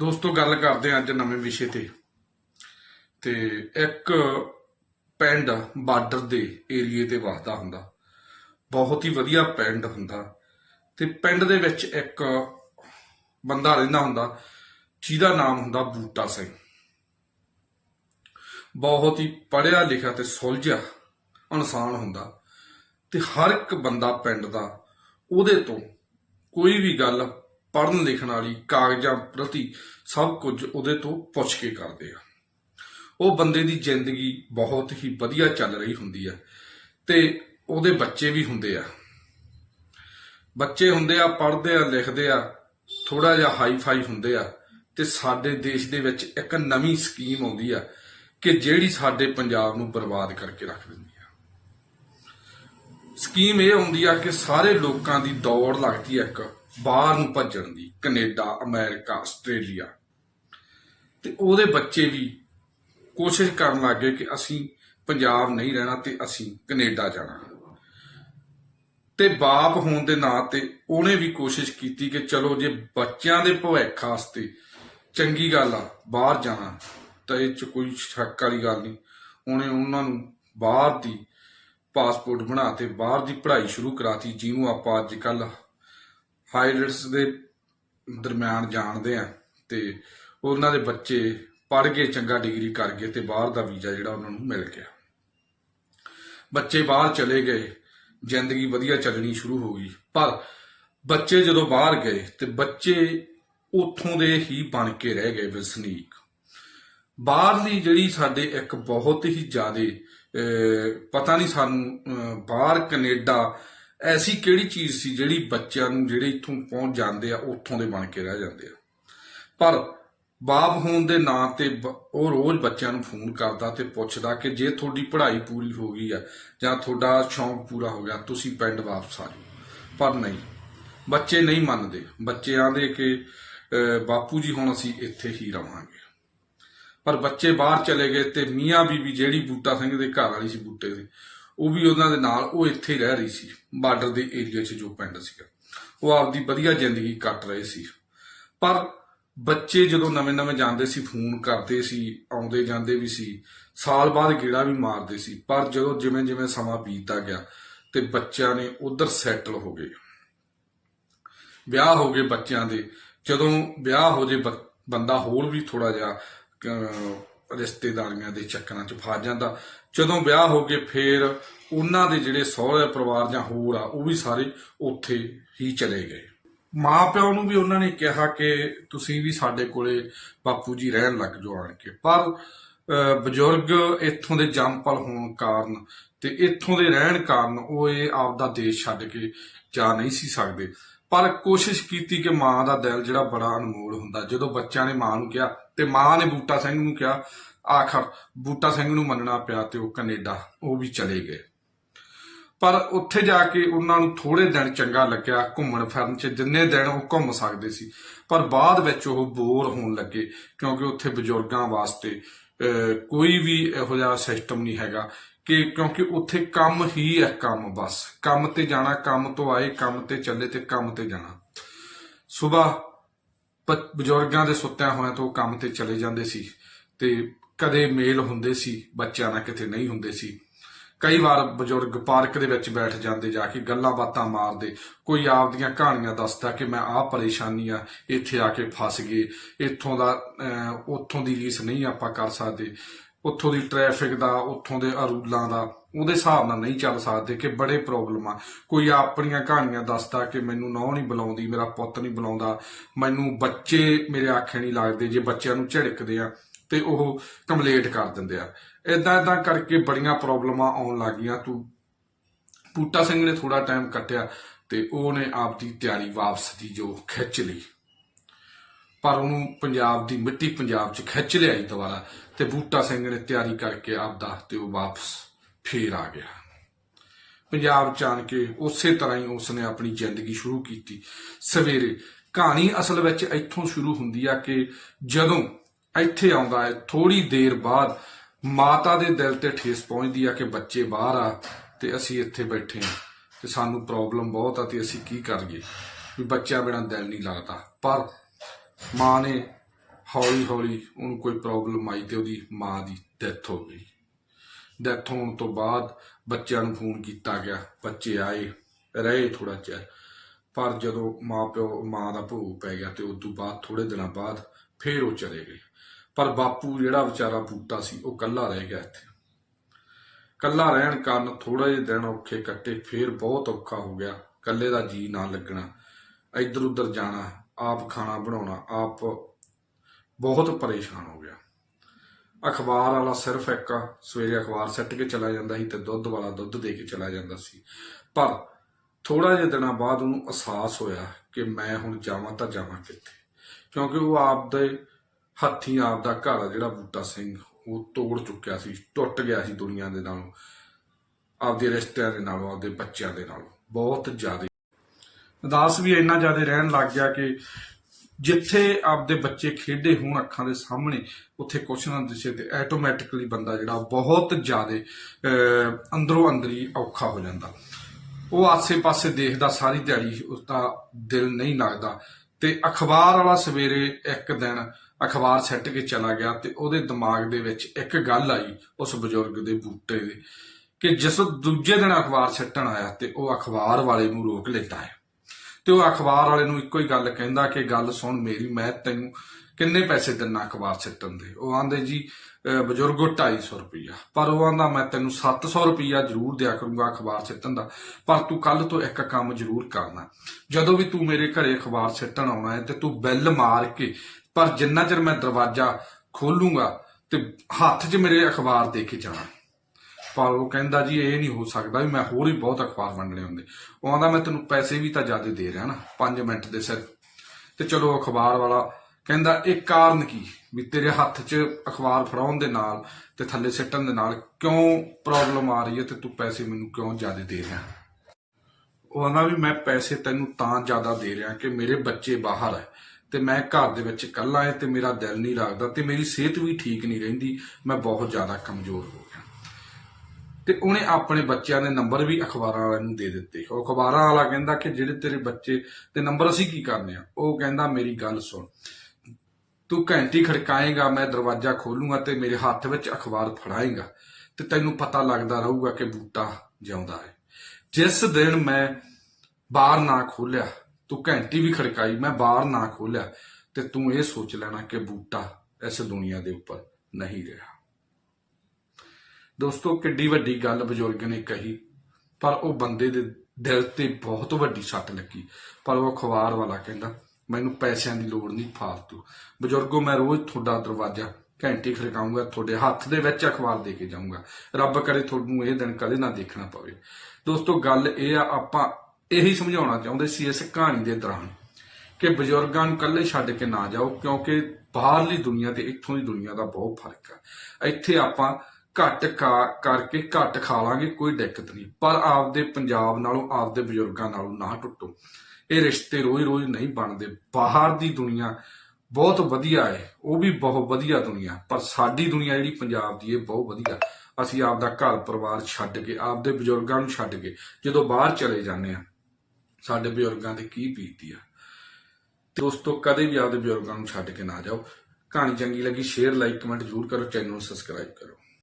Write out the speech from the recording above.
ਦੋਸਤੋ, ਗੱਲ ਕਰਦੇ ਹਾਂ ਅੱਜ ਨਵੇਂ ਵਿਸ਼ੇ ਤੇ। ਤੇ ਇੱਕ ਪਿੰਡ ਬਾਰਡਰ ਦੇ ਏਰੀਏ ਤੇ ਵਸਦਾ ਹੁੰਦਾ। ਬਹੁਤ ਹੀ ਵਧੀਆ ਪਿੰਡ ਹੁੰਦਾ। ਤੇ ਪਿੰਡ ਦੇ ਵਿੱਚ ਇੱਕ ਬੰਦਾ ਰਹਿੰਦਾ ਹੁੰਦਾ, ਜਿਹਦਾ ਨਾਮ ਹੁੰਦਾ ਬੂਟਾ ਸਿੰਘ। ਬਹੁਤ ਹੀ ਪੜਿਆ ਲਿਖਿਆ ਤੇ ਸੁਲਝਿਆ ਇਨਸਾਨ ਹੁੰਦਾ। ਤੇ ਹਰ ਇੱਕ ਬੰਦਾ ਪਿੰਡ ਦਾ ਉਹਦੇ ਤੋਂ ਕੋਈ ਵੀ ਗੱਲ ਪੜ੍ਹਨ ਲਿਖਣ ਵਾਲੀ ਕਾਗਜ਼ਾਂ ਪ੍ਰਤੀ ਸਭ ਕੁਝ ਉਹਦੇ ਤੋਂ ਪੁੱਛ ਕੇ ਕਰਦੇ ਆ। ਉਹ ਬੰਦੇ ਦੀ ਜ਼ਿੰਦਗੀ ਬਹੁਤ ਹੀ ਵਧੀਆ ਚੱਲ ਰਹੀ ਹੁੰਦੀ ਆ ਤੇ ਉਹਦੇ ਬੱਚੇ ਵੀ ਹੁੰਦੇ ਆ। ਬੱਚੇ ਹੁੰਦੇ ਆ, ਪੜ੍ਹਦੇ ਆ, ਲਿਖਦੇ ਆ ਥੋੜਾ ਜਿਹਾ ਹਾਈ ਫਾਈ ਹੁੰਦੇ ਆ ਤੇ ਸਾਡੇ ਦੇਸ਼ ਦੇ ਵਿੱਚ ਇੱਕ ਨਵੀਂ ਸਕੀਮ ਆਉਂਦੀ ਆ ਕਿ ਜਿਹੜੀ ਸਾਡੇ ਪੰਜਾਬ ਨੂੰ ਬਰਬਾਦ ਕਰਕੇ ਰੱਖ ਦਿੰਦੀ ਆ। ਸਕੀਮ ਇਹ ਆਉਂਦੀ ਆ ਕਿ ਸਾਰੇ ਲੋਕਾਂ ਦੀ ਦੌੜ ਲੱਗਦੀ ਆ ਇੱਕ ਬਾਹਰ ਨੂੰ ਭੱਜਣ ਦੀ, ਕੈਨੇਡਾ, ਅਮਰੀਕਾ, ਆਸਟ੍ਰੇਲੀਆ। ਤੇ ਉਹਦੇ ਬੱਚੇ ਵੀ ਕੋਸ਼ਿਸ਼ ਕਰਨ ਲੱਗੇ ਕਿ ਅਸੀਂ ਪੰਜਾਬ ਨਹੀਂ ਰਹਿਣਾ ਤੇ ਅਸੀਂ ਕੈਨੇਡਾ ਜਾਣਾ। ਤੇ ਬਾਪ ਹੋਣ ਦੇ ਨਾਂ ਤੇ ਉਹਨੇ ਵੀ ਕੋਸ਼ਿਸ਼ ਕੀਤੀ ਕਿ ਚਲੋ ਜੇ ਬੱਚਿਆਂ ਦੇ ਭਵਿੱਖ ਵਾਸਤੇ ਚੰਗੀ ਗੱਲ ਆ, ਬਾਹਰ ਜਾਣਾ, ਤਾਂ ਇਹ ਚ ਕੋਈ ਸ਼ੱਕ ਵਾਲੀ ਗੱਲ ਨਹੀਂ। ਉਹਨੇ ਉਹਨਾਂ ਨੂੰ ਬਾਹਰ ਦੀ ਪਾਸਪੋਰਟ ਬਣਾ ਤੇ ਬਾਹਰ ਦੀ ਪੜ੍ਹਾਈ ਸ਼ੁਰੂ ਕਰਾਤੀ, ਜਿਹਨੂੰ ਆਪਾਂ ਅੱਜ ਕੱਲ ਹਾਈਲੈਟਸ ਦੇ ਦਰਮਿਆਨ ਜਾਣਦੇ ਆ ਤੇ ਉਹਨਾਂ ਦੇ ਬੱਚੇ ਪੜ੍ਹ ਕੇ ਚੰਗਾ ਡਿਗਰੀ ਕਰ ਗਏ ਤੇ ਬਾਹਰ ਦਾ ਵੀਜ਼ਾ ਜਿਹੜਾ ਉਹਨਾਂ ਨੂੰ ਮਿਲ ਗਿਆ। ਬੱਚੇ ਬਾਹਰ ਚਲੇ ਗਏ ਜ਼ਿੰਦਗੀ ਵਧੀਆ ਚੱਲਣੀ ਸ਼ੁਰੂ ਹੋ ਗਈ। ਪਰ ਬੱਚੇ ਜਦੋਂ ਬਾਹਰ ਗਏ ਤੇ ਬੱਚੇ ਉੱਥੋਂ ਦੇ ਹੀ ਬਣ ਕੇ ਰਹਿ ਗਏ ਵਸਨੀਕ। ਬਾਹਰਲੀ ਜਿਹੜੀ ਸਾਡੇ ਇੱਕ ਬਹੁਤ ਹੀ ਜ਼ਿਆਦੇ ਅਹ, ਪਤਾ ਨਹੀਂ ਸਾਨੂੰ ਅਹ, ਬਾਹਰ ਕੈਨੇਡਾ ਐਸੀ ਕਿਹੜੀ ਚੀਜ਼ ਸੀ ਜਿਹੜੀ ਬੱਚਿਆਂ ਨੂੰ ਜਿਹੜੇ ਇੱਥੋਂ ਪਹੁੰਚ ਜਾਂਦੇ ਆ, ਉੱਥੋਂ ਦੇ ਬਣ ਕੇ ਰਹਿ ਜਾਂਦੇ ਆ? ਪਰ ਬਾਪ ਹੋਣ ਦੇ ਨਾਂ ਤੇ ਉਹ ਰੋਜ਼ ਬੱਚਿਆਂ ਨੂੰ ਫੋਨ ਕਰਦਾ ਤੇ ਪੁੱਛਦਾ ਕਿ ਜੇ ਤੁਹਾਡੀ ਪੜ੍ਹਾਈ ਪੂਰੀ ਹੋ ਗਈ ਆ, ਜਾਂ ਤੁਹਾਡਾ ਸ਼ੌਂਕ ਪੂਰਾ ਹੋ ਗਿਆ, ਤੁਸੀਂ ਪਿੰਡ ਵਾਪਸ ਆ ਜਾਓ। ਪਰ ਨਹੀਂ, ਬੱਚੇ ਨਹੀਂ ਮੰਨਦੇ। ਬੱਚੇ ਆਂਦੇ ਕਿ ਬਾਪੂ ਜੀ ਹੁਣ ਅਸੀਂ ਇੱਥੇ ਹੀ ਰਵਾਂਗੇ। ਪਰ ਬੱਚੇ ਬਾਹਰ ਚਲੇ ਗਏ ਤੇ ਮੀਆਂ ਬੀਬੀ ਜਿਹੜੀ ਬੂਟਾ ਸਿੰਘ ਦੇ ਘਰ ਵਾਲੀ ਸੀ ਬੂਟੇ ਦੀ ਉਹ ਵੀ ਉਹਨਾਂ ਦੇ ਨਾਲ, ਉਹ ਇੱਥੇ ਰਹਿ ਰਹੀ ਸੀ, ਬਾਰਡਰ ਦੇ ਏਰੀਆ 'ਚ ਜੋ ਪਿੰਡ ਸੀਗਾ। ਉਹ ਆਪਦੀ ਵਧੀਆ ਜ਼ਿੰਦਗੀ ਕੱਟ ਰਹੇ ਸੀ। ਪਰ ਬੱਚੇ ਜਦੋਂ ਨਵੇਂ-ਨਵੇਂ ਜਾਂਦੇ ਸੀ, ਫੋਨ ਕਰਦੇ ਸੀ, ਆਉਂਦੇ ਜਾਂਦੇ ਵੀ ਸੀ, ਸਾਲ ਬਾਅਦ ਗੇੜਾ ਵੀ ਮਾਰਦੇ ਸੀ, ਪਰ ਜਦੋਂ ਜਿਵੇਂ-ਜਿਵੇਂ ਸਮਾਂ ਬੀਤਦਾ ਗਿਆ ਤੇ ਬੱਚਿਆਂ ਨੇ ਉਧਰ ਸੈਟਲ ਹੋ ਗਏ। ਵਿਆਹ ਹੋ ਗਏ ਬੱਚਿਆਂ ਦੇ। ਜਦੋਂ ਵਿਆਹ ਹੋ ਜੇ ਬ- ਬੰਦਾ ਹੋਰ ਵੀ ਥੋੜਾ ਜਿਹਾ ਰਿਸ਼ਤੇਦਾਰੀਆਂ ਦੇ ਚੱਕਰਾਂ 'ਚ ਫਸ ਜਾਂਦਾ। ਜਦੋਂ ਵਿਆਹ ਹੋ ਗਏ ਫੇਰ ਉਹਨਾਂ ਦੇ ਜਿਹੜੇ ਸਹੁਰੇ ਪਰਿਵਾਰ ਜਾਂ ਹੋਰ ਆ ਉਹ ਵੀ ਸਾਰੇ ਉੱਥੇ ਹੀ ਚਲੇ ਗਏ। ਮਾਂ ਪਿਓ ਨੂੰ ਵੀ ਉਹਨਾਂ ਨੇ ਕਿਹਾ ਕਿ ਤੁਸੀਂ ਵੀ ਸਾਡੇ ਕੋਲੇ ਬਾਪੂ ਜੀ ਰਹਿਣ ਲੱਗ ਜਾਓ ਆਣ ਕੇ। ਪਰ ਅਹ, ਬਜ਼ੁਰਗ ਇੱਥੋਂ ਦੇ ਜੰਮਪਲ ਹੋਣ ਕਾਰਨ ਤੇ ਇੱਥੋਂ ਦੇ ਰਹਿਣ ਕਾਰਨ ਉਹ ਇਹ ਆਪਦਾ ਦੇਸ਼ ਛੱਡ ਕੇ ਜਾ ਨਹੀਂ ਸੀ ਸਕਦੇ। ਪਰ ਕੋਸ਼ਿਸ਼ ਕੀਤੀ ਕਿ ਮਾਂ ਦਾ ਦਿਲ ਜਿਹੜਾ ਬੜਾ ਅਨਮੋਲ ਹੁੰਦਾ। ਜਦੋਂ ਬੱਚਿਆਂ ਨੇ ਮਾਂ ਨੂੰ ਕਿਹਾ ਤੇ ਮਾਂ ਨੇ ਬੂਟਾ ਸਿੰਘ ਨੂੰ ਕਿਹਾ ਆਖਰ ਬੂਟਾ ਸਿੰਘ ਨੂੰ ਮੰਨਣਾ ਪਿਆ ਤੇ ਉਹ ਕੈਨੇਡਾ ਉਹ ਵੀ ਚਲੇ ਗਏ। ਪਰ ਉੱਥੇ ਜਾ ਕੇ ਉਹਨਾਂ ਨੂੰ ਥੋੜੇ ਦਿਨ ਚੰਗਾ ਲੱਗਿਆ ਘੁੰਮਣ ਫਿਰਨ ਚ ਜਿੰਨੇ ਦਿਨ ਉਹ ਘੁੰਮ ਸਕਦੇ ਸੀ। ਪਰ ਬਾਅਦ ਵਿੱਚ ਉਹ ਬੋਰ ਹੋਣ ਲੱਗੇ ਕਿਉਂਕਿ ਉੱਥੇ ਬਜ਼ੁਰਗਾਂ ਵਾਸਤੇ ਅਹ, ਕੋਈ ਵੀ ਇਹੋ ਜਿਹਾ ਸਿਸਟਮ ਨਹੀਂ ਹੈਗਾ। ਕਿ ਕਿਉਂਕਿ ਉੱਥੇ ਕੰਮ ਹੀ ਹੈ ਕੰਮ ਬਸ। ਕੰਮ ਤੇ ਜਾਣਾ ਕੰਮ ਤੋਂ ਆਏ ਕੰਮ ਤੇ ਚੱਲੇ ਤੇ ਕੰਮ ਤੇ ਜਾਣਾ। ਸਵੇਰ ਬਜ਼ੁਰਗਾਂ ਦੇ ਸੁੱਤਿਆਂ ਹੋਇਆਂ ਤੋਂ ਕੰਮ ਤੇ ਚਲੇ ਜਾਂਦੇ ਸੀ ਤੇ ਕਦੇ ਮੇਲ ਹੁੰਦੇ ਸੀ ਬੱਚਿਆਂ ਨਾਲ ਕਿਤੇ ਨਹੀਂ ਹੁੰਦੇ ਸੀ। ਕਈ ਵਾਰ ਬਜ਼ੁਰਗ ਪਾਰਕ ਦੇ ਵਿੱਚ ਬੈਠ ਜਾਂਦੇ ਜਾ ਕੇ ਗੱਲਾਂ ਬਾਤਾਂ ਮਾਰਦੇ। ਕੋਈ ਆਪ ਦੀਆਂ ਕਹਾਣੀਆਂ ਦੱਸਦਾ ਕਿ ਮੈਂ ਆਹ ਪਰੇਸ਼ਾਨੀ ਆ ਇੱਥੇ ਆ ਕੇ ਫਸ ਗਏ। ਇੱਥੋਂ ਦਾ ਅਹ, ਉੱਥੋਂ ਦੀ ਰੀਸ ਨਹੀਂ ਆਪਾਂ ਕਰ ਸਕਦੇ। ਉੱਥੋਂ ਦੀ ਟ੍ਰੈਫਿਕ ਦਾ, ਉੱਥੋਂ ਦੇ ਅਰੂਲਾਂ ਦਾ, ਉਹਦੇ ਹਿਸਾਬ ਨਾਲ ਨਹੀਂ ਚੱਲ ਸਕਦੇ ਕਿ ਬੜੇ ਪ੍ਰੋਬਲਮ ਆ। ਕੋਈ ਆਪਣੀਆਂ ਕਹਾਣੀਆਂ ਦੱਸਦਾ ਕਿ ਮੈਨੂੰ ਨੌ ਨਹੀਂ ਬੁਲਾਉਂਦੀ, ਮੇਰਾ ਪੁੱਤ ਨਹੀਂ ਬੁਲਾਉਂਦਾ, ਮੈਨੂੰ ਬੱਚੇ ਮੇਰੇ ਆਖੇ ਨਹੀਂ ਲੱਗਦੇ, ਜੇ ਬੱਚਿਆਂ ਨੂੰ ਝਿੜਕਦੇ ਆ ਤੇ ਉਹ ਕੰਪਲੇਂਟ ਕਰ ਦਿੰਦੇ ਆ। ਇਦਾਂ ਇਦਾਂ ਕਰਕੇ ਬੜੀਆਂ ਪ੍ਰੋਬਲਮਾਂ ਆਉਣ ਲੱਗੀਆਂ ਤੂੰ, ਬੂਟਾ ਸਿੰਘ ਨੇ ਥੋੜਾ ਟਾਈਮ ਕੱਟਿਆ ਤੇ ਉਹਨੇ ਆਪਦੀ ਤਿਆਰੀ ਵਾਪਸ ਦੀ ਜੋ ਖਿੱਚ ਲਈ। ਪਰ ਉਹਨੂੰ ਪੰਜਾਬ ਦੀ ਮਿੱਟੀ ਪੰਜਾਬ 'ਚ ਖਿੱਚ ਲਿਆਈ ਦੁਬਾਰਾ ਤੇ ਬੂਟਾ ਸਿੰਘ ਨੇ ਤਿਆਰੀ ਕਰਕੇ ਆਪਦਾ ਤੇ ਉਹ ਵਾਪਸ ਫੇਰ ਆ ਗਿਆ। ਪੰਜਾਬ ਚ ਆਣ ਕੇ ਉਸੇ ਤਰ੍ਹਾਂ ਹੀ ਉਸਨੇ ਆਪਣੀ ਜ਼ਿੰਦਗੀ ਸ਼ੁਰੂ ਕੀਤੀ। ਸਵੇਰੇ ਕਹਾਣੀ ਅਸਲ ਵਿੱਚ ਇੱਥੋਂ ਸ਼ੁਰੂ ਹੁੰਦੀ ਆ ਕਿ ਜਦੋਂ ਇੱਥੇ ਆਉਂਦਾ ਹੈ ਥੋੜੀ ਦੇਰ ਬਾਅਦ ਮਾਤਾ ਦੇ ਦਿਲ ਤੇ ਠੇਸ ਪਹੁੰਚਦੀ ਆ ਕਿ ਬੱਚੇ ਬਾਹਰ ਆ ਤੇ ਅਸੀਂ ਇੱਥੇ ਬੈਠੇ ਆ ਤੇ ਸਾਨੂੰ ਪ੍ਰੋਬਲਮ ਬਹੁਤ ਆ ਤੇ ਅਸੀਂ ਕੀ ਕਰੀਏ? ਵੀ ਬੱਚਿਆਂ ਬਿਨਾਂ ਦਿਲ ਨਹੀਂ ਲੱਗਦਾ। ਪਰ ਮਾਂ ਨੇ ਹੌਲੀ ਹੌਲੀ ਉਹਨੂੰ ਕੋਈ ਪ੍ਰੋਬਲਮ ਆਈ ਤੇ ਉਹਦੀ ਮਾਂ ਦੀ ਡੈਥ ਹੋ ਗਈ। ਡੈਥ ਹੋਣ ਤੋਂ ਬਾਅਦ ਬੱਚਿਆਂ ਨੂੰ ਫੋਨ ਕੀਤਾ ਗਿਆ। ਬੱਚੇ ਆਏ, ਰਹੇ ਥੋੜਾ ਚਿਰ। ਪਰ ਜਦੋਂ ਮਾਂ ਪਿਓ ਮਾਂ ਦਾ ਭੋਗ ਪੈ ਗਿਆ ਤੇ ਉਸ ਤੋਂ ਬਾਅਦ ਥੋੜੇ ਦਿਨਾਂ ਬਾਅਦ ਫੇਰ ਉਹ ਚਲੇ ਗਏ। ਪਰ ਬਾਪੂ ਜਿਹੜਾ ਵਿਚਾਰਾ ਬੂਟਾ ਸੀ, ਉਹ ਕੱਲਾ ਰਹਿ ਗਿਆ ਇੱਥੇ। ਕੱਲਾ ਰਹਿਣ ਕਾਰਨ ਥੋੜੇ ਜਿਹੇ ਦਿਨ ਔਖੇ ਕੱਟੇ, ਫੇਰ ਬਹੁਤ ਔਖਾ ਹੋ ਗਿਆ। ਕੱਲੇ ਦਾ ਜੀ ਨਾ ਲੱਗਣਾ। ਇੱਧਰ ਉੱਧਰ ਜਾਣਾ ਆਪ ਖਾਣਾ ਬਣਾਉਣਾ, ਆਪ ਬਹੁਤ ਪਰੇਸ਼ਾਨ ਹੋ ਗਿਆ। ਅਖਬਾਰ ਵਾਲਾ ਸਿਰਫ ਇੱਕ ਸਵੇਰੇ ਅਖਬਾਰ ਸੱਟ ਕੇ ਚਲਾ ਜਾਂਦਾ ਸੀ ਤੇ ਦੁੱਧ ਵਾਲਾ ਦੁੱਧ ਦੇ ਕੇ ਚਲਾ ਜਾਂਦਾ ਸੀ। ਪਰ ਥੋੜਾ ਜਿਹਾ ਦਿਨਾਂ ਬਾਅਦ ਉਹਨੂੰ ਅਹਿਸਾਸ ਹੋਇਆ ਕਿ ਮੈਂ ਹੁਣ ਜਾਵਾਂ ਤਾਂ ਜਾਵਾਂ ਕਿੱਥੇ। ਕਿਉਂਕਿ ਉਹ ਆਪ ਦੇ ਹੱਥੀਂ ਆਪ ਦਾ ਘਰ ਜਿਹੜਾ ਬੂਟਾ ਸਿੰਘ, ਉਹ ਤੋੜ ਚੁੱਕਿਆ ਸੀ, ਟੁੱਟ ਗਿਆ ਸੀ ਦੁਨੀਆ ਦੇ ਨਾਲੋਂ, ਆਪਦੇ ਰਿਸ਼ਤਿਆਂ ਦੇ ਨਾਲੋਂ, ਆਪਦੇ ਬੱਚਿਆਂ ਦੇ ਨਾਲੋਂ, ਬਹੁਤ ਜ਼ਿਆਦਾ ਉਦਾਸ ਵੀ ਇੰਨਾ ਜ਼ਿਆਦਾ ਰਹਿਣ ਲੱਗ ਗਿਆ ਕਿ ਜਿੱਥੇ ਆਪਦੇ ਬੱਚੇ ਖੇਡੇ ਹੋਣ ਅੱਖਾਂ ਦੇ ਸਾਹਮਣੇ ਉੱਥੇ ਕੁਛ ਨਾ ਦਿਸੇ ਤੇ ਆਟੋਮੈਟਿਕਲੀ ਬੰਦਾ ਜਿਹੜਾ ਬਹੁਤ ਜ਼ਿਆਦਾ ਅਹ, ਅੰਦਰੋਂ ਅੰਦਰੀ ਔਖਾ ਹੋ ਜਾਂਦਾ। ਉਹ ਆਸੇ-ਪਾਸੇ ਦੇਖਦਾ ਸਾਰੀ ਦਿਹਾੜੀ ਉਸਦਾ ਦਿਲ ਨਹੀਂ ਲੱਗਦਾ। ਤੇ ਅਖਬਾਰ ਵਾਲਾ ਸਵੇਰੇ ਇੱਕ ਦਿਨ ਅਖਬਾਰ ਸੱਟ ਕੇ ਚਲਾ ਗਿਆ ਤੇ ਉਹਦੇ ਦਿਮਾਗ ਦੇ ਵਿੱਚ ਇੱਕ ਗੱਲ ਆਈ ਉਸ ਬਜ਼ੁਰਗ ਦੇ ਬੂਟੇ ਦੇ ਕਿ ਜਿਸ ਦੂਜੇ ਦਿਨ ਅਖਬਾਰ ਸੱਟਣ ਆਇਆ ਤੇ ਉਹ ਅਖਬਾਰ ਵਾਲੇ ਨੂੰ ਰੋਕ ਲੈਂਦਾ ਹੈ। ਤੇ ਉਹ ਅਖਬਾਰ ਵਾਲੇ ਨੂੰ ਇੱਕੋ ਹੀ ਗੱਲ ਕਹਿੰਦਾ ਕਿ ਗੱਲ ਸੁਣ ਮੇਰੀ, ਮੈਂ ਤੈਨੂੰ ਕਿੰਨੇ ਪੈਸੇ ਦਿਨਾ ਅਖਬਾਰ ਸਿੱਟਣ ਦੇ? ਉਹ ਆਂਦੇ ਜੀ, ਅਹ ਬਜ਼ੁਰਗੋ 250 ਰੁਪਈਆ। ਪਰ ਉਹ ਆਂਦਾ, ਮੈਂ ਤੈਨੂੰ 700 ਰੁਪਈਆ ਜ਼ਰੂਰ ਦਿਆ ਕਰੂੰਗਾ ਅਖਬਾਰ ਸਿੱਟਣ ਦਾ, ਪਰ ਤੂੰ ਕੱਲ ਤੋਂ ਇੱਕ ਕੰਮ ਜ਼ਰੂਰ ਕਰਨਾ। ਜਦੋਂ ਵੀ ਤੂੰ ਮੇਰੇ ਘਰੇ ਅਖਬਾਰ ਸਿੱਟਣ ਆਉਣਾ ਹੈ ਤੇ ਤੂੰ ਬੈਲ ਮਾਰ ਕੇ, ਪਰ ਜਿੰਨਾ ਚਿਰ ਮੈਂ ਦਰਵਾਜ਼ਾ ਖੋਲੂੰਗਾ ਤੇ ਹੱਥ 'ਚ ਮੇਰੇ ਅਖਬਾਰ ਦੇ ਕੇ ਜਾਣਾ। ਪਰ ਉਹ ਕਹਿੰਦਾ ਜੀ, ਇਹ ਨਹੀਂ ਹੋ ਸਕਦਾ ਵੀ ਮੈਂ ਹੋਰ ਹੀ ਬਹੁਤ ਅਖਬਾਰ ਵੰਡਣੇ ਹੁੰਦੇ। ਉਹ ਆਂਦਾ ਮੈਂ ਤੈਨੂੰ ਪੈਸੇ ਵੀ ਤਾਂ ਜ਼ਿਆਦਾ ਦੇ ਰਿਹਾ ਨਾ 5 ਮਿੰਟ ਦੇ ਸਿਰ। ਤੇ ਚਲੋ ਅਖਬਾਰ ਵਾਲਾ ਕਹਿੰਦਾ, ਇਹ ਕਾਰਨ ਕੀ? ਵੀ ਤੇਰੇ ਹੱਥ 'ਚ ਅਖਬਾਰ ਫੜਾਉਣ ਦੇ ਨਾਲ ਤੇ ਥੱਲੇ ਸਿੱਟਣ ਦੇ ਨਾਲ ਕਿਉਂ ਪ੍ਰੋਬਲਮ ਆ ਰਹੀ ਹੈ ਤੇ ਤੂੰ ਪੈਸੇ ਮੈਨੂੰ ਕਿਉਂ ਜ਼ਿਆਦਾ ਦੇ ਰਿਹਾ? ਉਹ ਆਂਦਾ ਵੀ, ਮੈਂ ਪੈਸੇ ਤੈਨੂੰ ਤਾਂ ਜ਼ਿਆਦਾ ਦੇ ਰਿਹਾ ਕਿ ਮੇਰੇ ਬੱਚੇ ਬਾਹਰ ਹੈ ਤੇ ਮੈਂ ਘਰ ਦੇ ਵਿੱਚ ਇਕੱਲਾ ਹਾਂ ਤੇ ਮੇਰਾ ਦਿਲ ਨਹੀਂ ਲੱਗਦਾ ਤੇ ਮੇਰੀ ਸਿਹਤ ਵੀ ਠੀਕ ਨਹੀਂ ਰਹਿੰਦੀ, ਮੈਂ ਬਹੁਤ ਜ਼ਿਆਦਾ ਕਮਜ਼ੋਰ ਹੋ ਗਿਆ। ਤੇ ਉਹਨੇ ਆਪਣੇ ਬੱਚਿਆਂ ਦੇ ਨੰਬਰ ਵੀ ਅਖਬਾਰਾਂ ਵਾਲਿਆਂ ਨੂੰ ਦੇ ਦਿੱਤੇ। ਉਹ ਅਖਬਾਰਾਂ ਵਾਲਾ ਕਹਿੰਦਾ ਕਿ ਜਿਹੜੇ ਤੇਰੇ ਬੱਚੇ ਤੇ ਨੰਬਰ ਅਸੀਂ ਕੀ ਕਰਨੇ ਆ? ਉਹ ਕਹਿੰਦਾ, ਮੇਰੀ ਗੱਲ ਸੁਣ। ਤੂੰ ਘੰਟੀ ਖੜਕਾਏਗਾ, ਮੈਂ ਦਰਵਾਜ਼ਾ ਖੋਲੂੰਗਾ ਤੇ ਮੇਰੇ ਹੱਥ ਵਿੱਚ ਅਖਬਾਰ ਫੜਾਏਗਾ ਤੇ ਤੈਨੂੰ ਪਤਾ ਲੱਗਦਾ ਰਹੂਗਾ ਕਿ ਬੂਟਾ ਜਿਉਂਦਾ ਹੈ। ਜਿਸ ਦਿਨ ਮੈਂ ਬਾਹਰ ਨਾ ਖੋਲਿਆ, ਤੂੰ ਘੰਟੀ ਵੀ ਖੜਕਾਈ, ਮੈਂ ਬਾਹਰ ਨਾ ਖੋਲਿਆ ਤੇ ਤੂੰ ਇਹ ਸੋਚ ਲੈਣਾ ਕਿ ਬੂਟਾ ਇਸ ਦੁਨੀਆ ਦੇ ਉੱਪਰ ਨਹੀਂ ਰਿਹਾ। ਦੋਸਤੋ, ਕਿੱਡੀ ਵੱਡੀ ਗੱਲ ਬਜ਼ੁਰਗ ਨੇ ਕਹੀ, ਪਰ ਉਹ ਬੰਦੇ ਦੇ ਦਿਲ ਤੇ ਬਹੁਤ ਵੱਡੀ ਸੱਟ ਲੱਗੀ। ਪਰ ਉਹ ਅਖਬਾਰ ਵਾਲਾ ਕਹਿੰਦਾ, ਮੈਨੂੰ ਪੈਸਿਆਂ ਦੀ ਲੋੜ ਨਹੀਂ, ਫਾਲਤੂ। ਬਜ਼ੁਰਗੋ, ਮੈਂ ਰੋਜ਼ ਤੁਹਾਡਾ ਦਰਵਾਜ਼ਾ ਘੰਟੀ ਖੜਕਾਉਂਗਾ, ਤੁਹਾਡੇ ਹੱਥ ਦੇ ਵਿੱਚ ਅਖਬਾਰ ਦੇ ਕੇ ਜਾਊਂਗਾ। ਰੱਬ ਕਰੇ ਤੁਹਾਨੂੰ ਇਹ ਦਿਨ ਕਦੇ ਨਾ ਦੇਖਣਾ ਪਵੇ। ਦੋਸਤੋ, ਗੱਲ ਇਹ ਆ, ਆਪਾਂ ਇਹੀ ਸਮਝਾਉਣਾ ਚਾਹੁੰਦੇ ਸੀ ਇਸ ਕਹਾਣੀ ਦੇ ਦੌਰਾਨ ਕਿ ਬਜ਼ੁਰਗਾਂ ਨੂੰ ਇਕੱਲੇ ਛੱਡ ਕੇ ਨਾ ਜਾਓ, ਕਿਉਂਕਿ ਬਾਹਰਲੀ ਦੁਨੀਆ ਤੇ ਇੱਥੋਂ ਦੀ ਦੁਨੀਆ ਦਾ ਬਹੁਤ ਫ਼ਰਕ ਆ। ਇੱਥੇ ਆਪਾਂ ਘੱਟ ਕਾ- ਕਰਕੇ ਘੱਟ ਖਾ ਲਾਂਗੇ, ਕੋਈ ਦਿੱਕਤ ਨਹੀਂ। ਪਰ ਆਪਦੇ ਪੰਜਾਬ ਨਾਲੋਂ, ਆਪਦੇ ਬਜ਼ੁਰਗਾਂ ਨਾਲੋਂ ਨਾ ਟੁੱਟੋ। ਇਹ ਰਿਸ਼ਤੇ ਰੋਜ਼-ਰੋਜ਼ ਨਹੀਂ ਬਣਦੇ। ਬਾਹਰ ਦੀ ਦੁਨੀਆ ਬਹੁਤ ਵਧੀਆ ਹੈ ਉਹ ਵੀ ਬਹੁਤ ਵਧੀਆ ਦੁਨੀਆ। ਪਰ ਸਾਡੀ ਦੁਨੀਆ ਜਿਹੜੀ ਪੰਜਾਬ ਦੀ ਇਹ ਬਹੁਤ ਵਧੀਆ। ਅਸੀਂ ਆਪਦਾ ਘਰ ਪਰਿਵਾਰ ਛੱਡ ਕੇ, ਆਪਦੇ ਬਜ਼ੁਰਗਾਂ ਨੂੰ ਛੱਡ ਕੇ ਜਦੋਂ ਬਾਹਰ ਚਲੇ ਜਾਂਦੇ ਆ ਸਾਡੇ ਬਜ਼ੁਰਗਾਂ ਦੇ ਕੀ ਬੀਤਦੀ ਆ। ਦੋਸਤੋ, ਕਦੇ ਵੀ ਆਪਦੇ ਬਜ਼ੁਰਗਾਂ ਨੂੰ ਛੱਡ ਕੇ ਨਾ ਜਾਓ। ਕਹਾਣੀ ਚੰਗੀ ਲੱਗੀ, ਸ਼ੇਅਰ, ਲਾਈਕ, ਕਮੈਂਟ ਜ਼ਰੂਰ ਕਰੋ, ਚੈਨਲ ਨੂੰ ਸਬਸਕ੍ਰਾਈਬ ਕਰੋ।